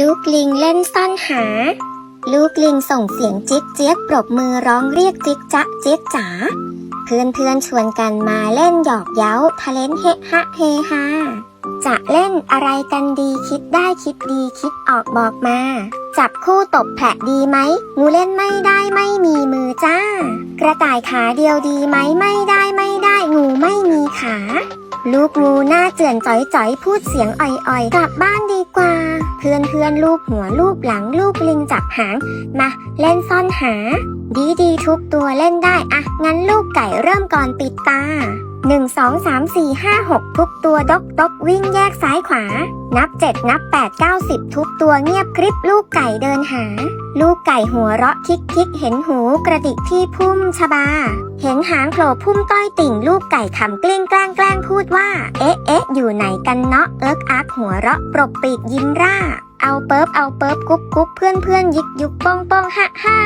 ลูกลิงเล่นซ่อนหา ลูกลิงส่งเสียงจิ๊กเจี๊ยกปรบมือร้องเรียกจิ๊กจ๊ะจิ๊กจ๋า เพื่อนเพื่อนชวนกันมาเล่นหยอกเย้าทะเลนเฮะฮะเฮฮา จะเล่นอะไรกันดีคิดได้คิดดีคิดออกบอกมา จับคู่ตบแผลดีไหมงูเล่นไม่ได้ไม่มีมือจ้า กระต่ายขาเดียวดีไหมไม่ได้ไม่ได้งูไม่มีขา ลูกงูหน้าเจือนจ๋อยจ๋อยๆพูดเสียงอ่อยๆ กลับบ้านดีกว่า เพื่อนเพื่อนลูกหัวลูกหลังลูกลิงจับหาง มาเล่นซ่อนหา ดีดีทุกตัวเล่นได้อะงั้นลูกไก่เริ่มก่อนปิดตาหนึ่งสองสามสี่ห้าหกทุกตัวดกดกวิ่งแยกซ้ายขวา นับเจ็ดนับแปดเก้าสิบทุกตัวเงียบกริบลูกไก่เดินหา ลูกไก่หัวเราะคิกคิกเห็นหูกระดิกที่พุ่มชบา เห็นหางโผล่พุ่มต้อยติ่งลูกไก่ขำกลิ้งแกล้งแกล้งพูดว่า อยู่ไหนกันเนาะเอิกอักหัวเราะปรบปีกยิ้มร่า เอาเปิบเอาเปิบกุ๊บกุ๊บเพื่อนเพื่อนยิกยุกป้องป้องฮ่าฮ่า